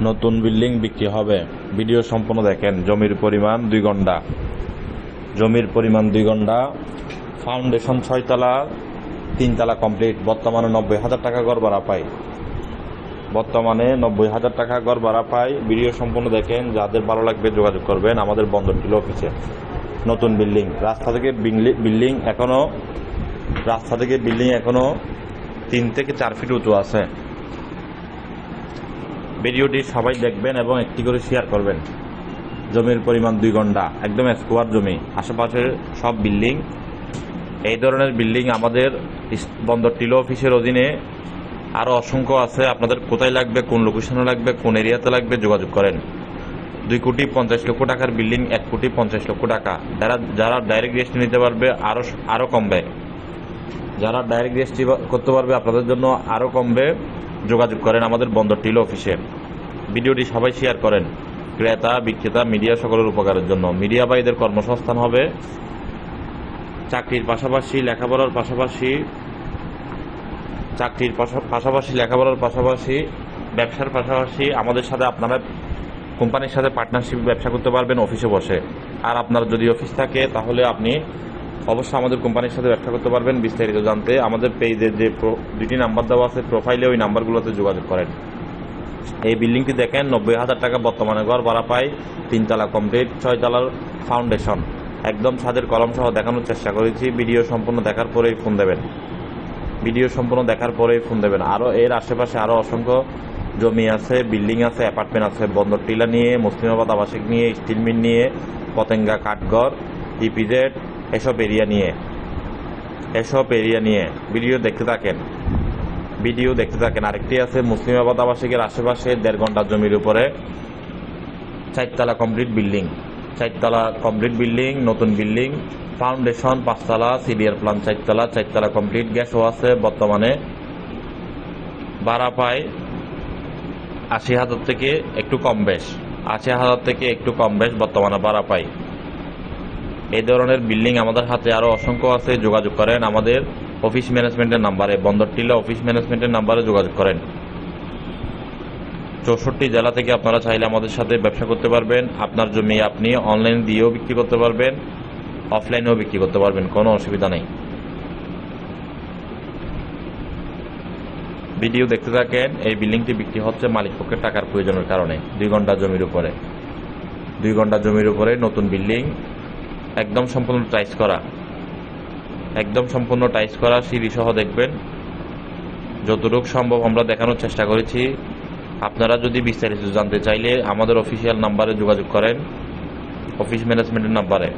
নতুন বিল্ডিং বিক্রি হবে। ভিডিও সম্পূর্ণ দেখেন। জমির পরিমাণ দুই ঘণ্টা। জমির পরিমাণ দুই ঘণ্টা। ফাউন্ডেশন ছয়তলা, তিনতলা কমপ্লিট। বর্তমানে নব্বই হাজার টাকা গড় ভাড়া পাই বর্তমানে নব্বই হাজার টাকা গড় ভাড়া পাই ভিডিও সম্পূর্ণ দেখেন। যাদের ভালো লাগবে যোগাযোগ করবেন আমাদের বন্দর টিল অফিসে। নতুন বিল্ডিং। রাস্তা থেকে বিল্ডিং এখনও রাস্তা থেকে বিল্ডিং এখনও তিন থেকে চার ফিট উঁচু আছে। ভিডিওটি সবাই দেখবেন এবং একটি করে শেয়ার করবেন। জমির পরিমাণ দুই ঘণ্টা। একদম স্কোয়ার জমি। আশেপাশে সব বিল্ডিং এই ধরনের বিল্ডিং আমাদের বন্দর টিলো অফিসের অধীনে আরও অসংখ্য আছে। আপনাদের কোথায় লাগবে, কোন লোকেশনে লাগবে, কোন এরিয়াতে লাগবে যোগাযোগ করেন। দুই কোটি পঞ্চাশ লক্ষ টাকার বিল্ডিং এক কোটি পঞ্চাশ লক্ষ টাকা। যারা যারা ডাইরেক্ট রেজিস্ট্রি নিতে পারবে আরও আরও কমবে। যারা ডাইরেক্ট রেজিস্ট্রি করতে পারবে, আপনাদের জন্য আরও কমবে। যোগাযোগ করেন আমাদের বন্দর টিলো অফিসে। ভিডিওটি সবাই শেয়ার করেন। ক্রেতা, বিক্রেতা, মিডিয়া সকলের উপকারের জন্য। মিডিয়া ভাইদের কর্মসংস্থান হবে চাকরির পাশাপাশি লেখাপড়ার পাশাপাশি চাকরির পাশা- পাশাপাশি লেখাপড়ার পাশাপাশি ব্যবসার পাশাপাশি আমাদের সাথে আপনারা কোম্পানির সাথে পার্টনারশিপ ব্যবসা করতে পারবেন অফিসে বসে। আর আপনার যদি অফিস থাকে, তাহলে আপনি অবশ্যই আমাদের কোম্পানির সাথে ব্যবসা করতে পারবেন। বিস্তারিত জানতে আমাদের পেজের যে দুটি নাম্বার দেওয়া আছে প্রোফাইলে ওই নাম্বারগুলোতে যোগাযোগ করেন। এই বিল্ডিংটি দেখেন, নব্বই হাজার টাকা বর্তমানে ঘর ভাড়া পাই তিনতলা কমপ্লিট ছয়তলার ফাউন্ডেশন একদম ছাদের কলম সহ দেখানোর চেষ্টা করেছি, ভিডিও সম্পূর্ণ দেখার পরেই ফোন দেবেন। ভিডিও সম্পূর্ণ দেখার পরেই ফোন দেবেন। আরও এর আশেপাশে আরও অসংখ্য জমি আছে, বিল্ডিং আছে অ্যাপার্টমেন্ট আছে, বন্দর টিলা নিয়ে, মুসলিমাবাদ আবাসিক নিয়ে স্টিল মিল নিয়ে, পতেঙ্গা কাঠঘর ইপিজেড এসব এরিয়া নিয়ে। এসব এরিয়া নিয়ে। ভিডিও দেখতে থাকেন। ভিডিও দেখতে থাকেন। আরেকটি আছে মুসলিমাবাদ আবাসিকের আশেপাশে দেড় ঘণ্টা জমির উপরে চারতলা কমপ্লিট বিল্ডিং। চারতলা কমপ্লিট বিল্ডিং, নতুন বিল্ডিং, ফাউন্ডেশন, পাঁচতলা, সিডিআর প্লান চারতলা চারতলা কমপ্লিট, গ্যাসও আছে বর্তমানে। ভাড়া পায় আশি হাজার থেকে একটু কম বেশ। আশি হাজার থেকে একটু কম বেশ বর্তমানে ভাড়া পাই এই ধরনের বিল্ডিং আমাদের হাতে আরও অসংখ্য আছে, যোগাযোগ করেন আমাদের অফিস ম্যানেজমেন্টের নাম্বারে, বন্দর টিলা অফিস ম্যানেজমেন্টের নাম্বারে যোগাযোগ করেন। চৌষট্টি জেলা থেকে আপনারা চাইলে আমাদের সাথে ব্যবসা করতে পারবেন। আপনার জমি আপনি অনলাইন দিয়েও বিক্রি করতে পারবেন অফলাইনেও বিক্রি করতে পারবেন, কোনো অসুবিধা নেই। ভিডিও দেখতে থাকেন, এই বিল্ডিংটি বিক্রি হচ্ছে মালিক পক্ষের টাকার প্রয়োজনের কারণে, দুই ঘণ্টা জমির উপরে। দুই ঘণ্টা জমির উপরে নতুন বিল্ডিং, একদম সম্পূর্ণ টাইস করা। একদম সম্পূর্ণ টাইস করা সিঁড়ি সহ দেখবেন। যতটুকু সম্ভব আমরা দেখানোর চেষ্টা করেছি। আপনারা যদি বিস্তারিত জানতে চাইলে আমাদের অফিসিয়াল নাম্বারে যোগাযোগ করেন, অফিস ম্যানেজমেন্টের নাম্বারে।